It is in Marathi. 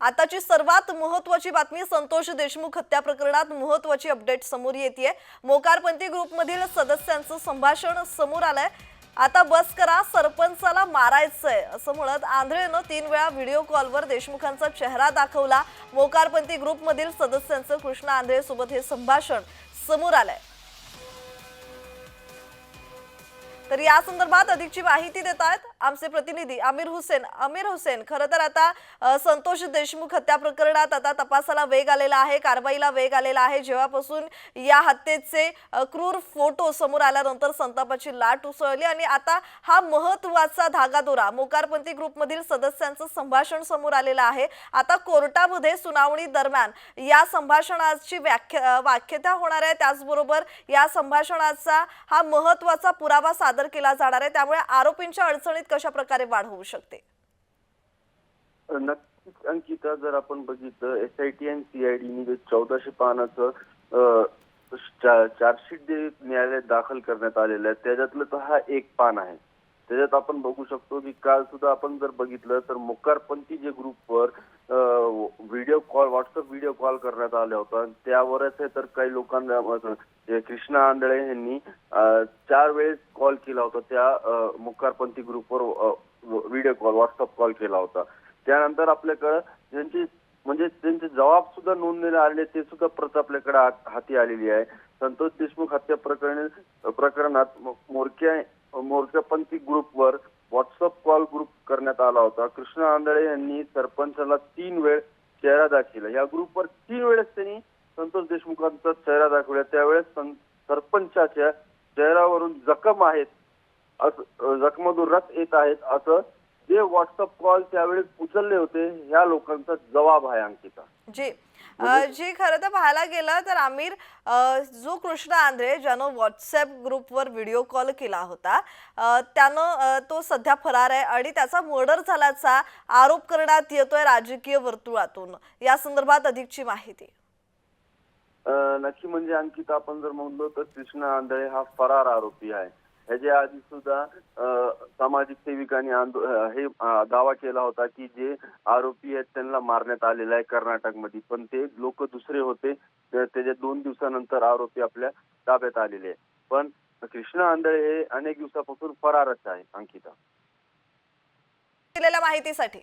आताची सर्वात महत्वाची बातमी संतोष देशमुख हत्या प्रकरणात महत्वाची अपडेट समोर येते मोकारपंथी ग्रुपमधील सदस्यांचं संभाषण समोर आलंय. आता बस करा सरपंचाला मारायचंय असं म्हणत आंधळेनं तीन वेळा व्हिडिओ कॉलवर देशमुखांचा चेहरा दाखवला. मोकारपंथी ग्रुपमधील सदस्यांचं कृष्णा आंधळे सोबत हे संभाषण समोर आलंय. तर या संदर्भात अधिकची माहिती देत आहेत आमचे प्रतिनिधी आमिर हुसेन. आमिर हुसेन खरं तर आता संतोष देशमुख हत्या प्रकरणात आता तपासाला वेग आलेला आहे कारवाईला वेग आलेला आहे. जेव्हापासून या हत्येचे क्रूर फोटो समोर आल्यानंतर संतापाची लाट उसळली आणि आता हा महत्त्वाचा धागादोरा मोकारपंथी ग्रुपमधील सदस्यांचं संभाषण समोर आलेलं आहे. आता कोर्टामध्ये सुनावणी दरम्यान या संभाषणाची व्याख्या व्याख्यता होणार आहे. त्याचबरोबर या संभाषणाचा हा महत्त्वाचा पुरावा सादर केला जाणार आहे. त्यामुळे आरोपींच्या अडचणीत कशा प्रकारे वाढ होऊ शकते? नक्कीच अंकिता जर आपण बघितलं एस आय टी आणि सीआयडीने जे म्हणजे चौदाशे पानाचं चार्जशीट जे न्यायालयात दाखल करण्यात आलेलं आहे त्याच्यातलं तर हा एक पान आहे. त्याच्यात आपण बघू शकतो की काल सुद्धा आपण जर बघितलं तर मुक्कारपंथी जे ग्रुपवर video call WhatsApp video call करण्यात आला होता त्यावरच हे तर काही लोकांना कृष्णा आंधळे यांनी चार वेळेस कॉल केला होता. त्या मुक्कारपंथी ग्रुपवर व्हिडिओ कॉल व्हॉट्सअप कॉल केला होता. त्यानंतर आपल्याकडं ज्यांची म्हणजे त्यांचे जबाब सुद्धा नोंदलेले आले ते सुद्धा प्रत आपल्याकडे हात- हाती आलेली आहे. संतोष देशमुख हत्या प्रकरणी प्रकरणात मोरक्या मोरक्यापंथी ग्रुपवर व्हॉट्सअप कॉल ग्रुप करण्यात आला होता. कृष्ण आंधळे यांनी सरपंचाला तीन वेळ चेहरा दाखविला. या ग्रुपवर तीन वेळेस त्यांनी संतोष देशमुखांचा चेहरा दाखवला. त्यावेळेस सरपंचाच्या चेहऱ्यावरून जखम आहेत असं जखमधून रक्त येत आहेत असं जे व्हॉट्सअप कॉल त्यावेळी उचलले होते ह्या लोकांचा जबाब आहे अंकिता. जी खरं तर पाहायला गेलं तर आमिर जो कृष्ण आंध्रे ज्यानं व्हॉट्सअप ग्रुपवर व्हिडिओ कॉल केला होता त्यानं तो सध्या फरार आहे आणि त्याचा मर्डर झाल्याचा आरोप करण्यात येतोय राजकीय वर्तुळातून. या संदर्भात अधिकची माहिती. नक्की म्हणजे अंकित आपण जर म्हणलो तर कृष्ण आंधळे हा फरार आरोपी आहे. ह्याच्या आधी सुद्धा अं, सामाजिक सेविकांनी हे दावा केला होता की जे आरोपी आहेत त्यांना मारण्यात आलेला आहे कर्नाटकमध्ये. पण ते लोक दुसरे होते. त्याच्या दोन दिवसानंतर आरोपी आपल्या ताब्यात आलेले आहे पण कृष्णा आंधळे हे अनेक दिवसापासून फरारच आहे अंकिता. दिलेल्या माहितीसाठी.